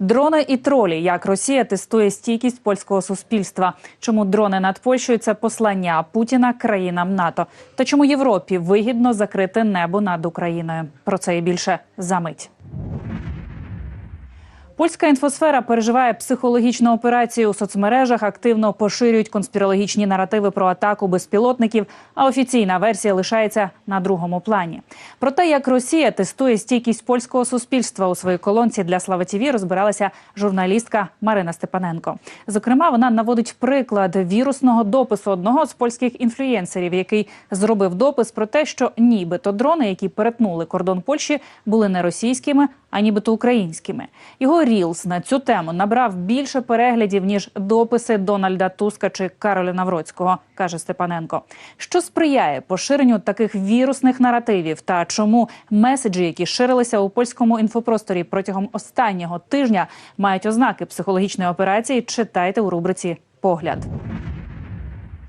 Дрони і тролі, як Росія тестує стійкість польського суспільства. Чому дрони над Польщею це послання Путіна країнам НАТО? Та чому Європі вигідно закрити небо над Україною? Про це і більше за мить. Польська інфосфера переживає психологічну операцію у соцмережах. Активно поширюють конспірологічні наративи про атаку безпілотників. А офіційна версія лишається на другому плані. Про те, як Росія тестує стійкість польського суспільства у своїй колонці для Слава ТІВІ розбиралася журналістка Марина Степаненко. Зокрема, вона наводить приклад вірусного допису одного з польських інфлюєнсерів, який зробив допис про те, що нібито дрони, які перетнули кордон Польщі, були не російськими, а нібито українськими. Його Рілс на цю тему набрав більше переглядів ніж дописи Дональда Туска чи Кароля Навроцького, каже Степаненко. Що сприяє поширенню таких вірусних наративів та чому меседжі, які ширилися у польському інфопросторі протягом останнього тижня, мають ознаки психологічної операції, читайте у рубриці Погляд.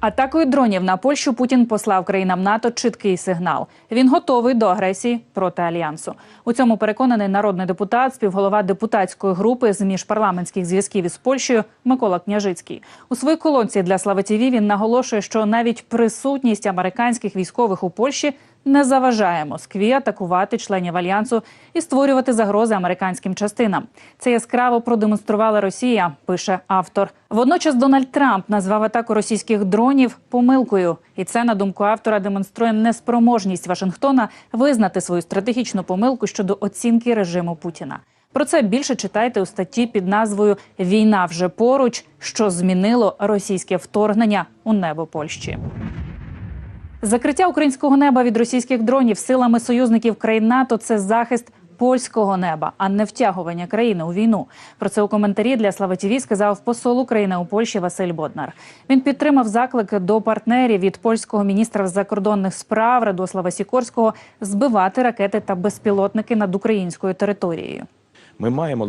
Атакою дронів на Польщу Путін послав країнам НАТО чіткий сигнал. Він готовий до агресії проти альянсу. У цьому переконаний народний депутат, співголова депутатської групи з міжпарламентських зв'язків із Польщею Микола Княжицький. У своїй колонці для Слави ТІВІ він наголошує, що навіть присутність американських військових у Польщі не заважає Москві атакувати членів альянсу і створювати загрози американським частинам. Це яскраво продемонструвала Росія, пише автор. Водночас Дональд Трамп назвав атаку російських дронів помилкою, і це на думку автора демонструє неспроможність Вашингтона визнати свою стратегічну помилку щодо оцінки режиму Путіна. Про це більше читайте у статті під назвою Війна вже поруч, що змінило російське вторгнення у небо Польщі. Закриття українського неба від російських дронів силами союзників країн НАТО це захист польського неба, а не втягування країни у війну. Про це у коментарі для Слава ТІВІ сказав посол України у Польщі Василь Боднар. Він підтримав заклик до партнерів від польського міністра закордонних справ Радослава Сікорського збивати ракети та безпілотники над українською територією. Ми маємо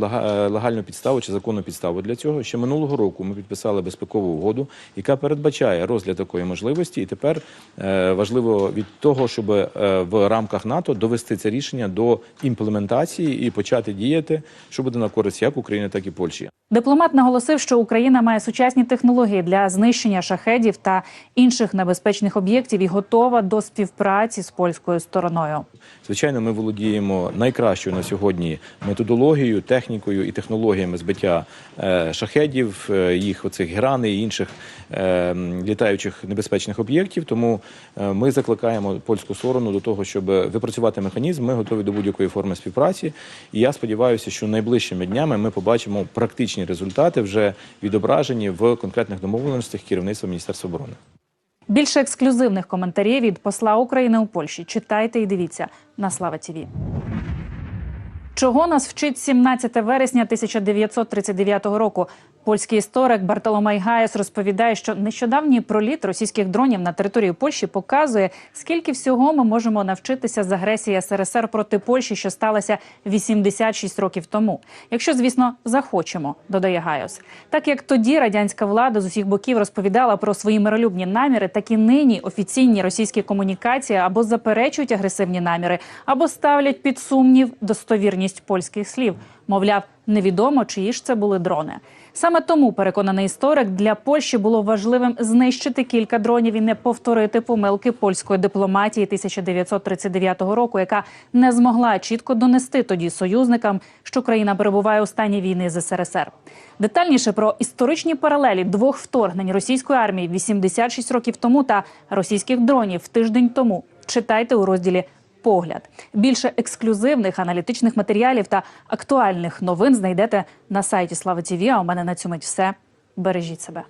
легальну підставу чи законну підставу для цього. Ще минулого року ми підписали безпекову угоду, яка передбачає розгляд такої можливості. І тепер е, важливо від того, щоб е, в рамках НАТО довести це рішення до імплементації і почати діяти, що буде на користь як України, так і Польщі. Дипломат наголосив, що Україна має сучасні технології для знищення шахедів та інших небезпечних об'єктів і готова до співпраці з польською стороною. Звичайно, ми володіємо найкращою на сьогодні методологією, технікою і технологіями збиття е, шахедів, е, їх оцих граней і інших е, літаючих небезпечних об'єктів. Тому ми закликаємо польську сторону до того, щоб випрацювати механізм. Ми готові до будь-якої форми співпраці. І я сподіваюся, що найближчими днями ми побачимо практичні результати, вже відображені в конкретних домовленостях керівництва Міністерства оборони. Більше ексклюзивних коментарів від посла України у Польщі читайте і дивіться на Слава ТІВІ. Чого нас вчить 17 вересня 1939 року? Польський історик Бартоломей Гаєс розповідає, що нещодавній проліт російських дронів на територію Польщі показує, скільки всього ми можемо навчитися з агресії СРСР проти Польщі, що сталося 86 років тому. Якщо, звісно, захочемо, додає Гайос. Так як тоді радянська влада з усіх боків розповідала про свої миролюбні наміри, так і нині офіційні російські комунікації або заперечують агресивні наміри, або ставлять під сумнів достовірність польських слів. Мовляв, невідомо, чиї ж це були дрони. Саме тому переконаний історик для Польщі було важливим знищити кілька дронів і не повторити помилки польської дипломатії 1939 року, яка не змогла чітко донести тоді союзникам, що країна перебуває у стані війни з СРСР. Детальніше про історичні паралелі двох вторгнень російської армії 86 років тому та російських дронів тиждень тому читайте у розділі Погляд більше ексклюзивних аналітичних матеріалів та актуальних новин знайдете на сайті Слава ТІВІ. А у мене на цьому все. Бережіть себе.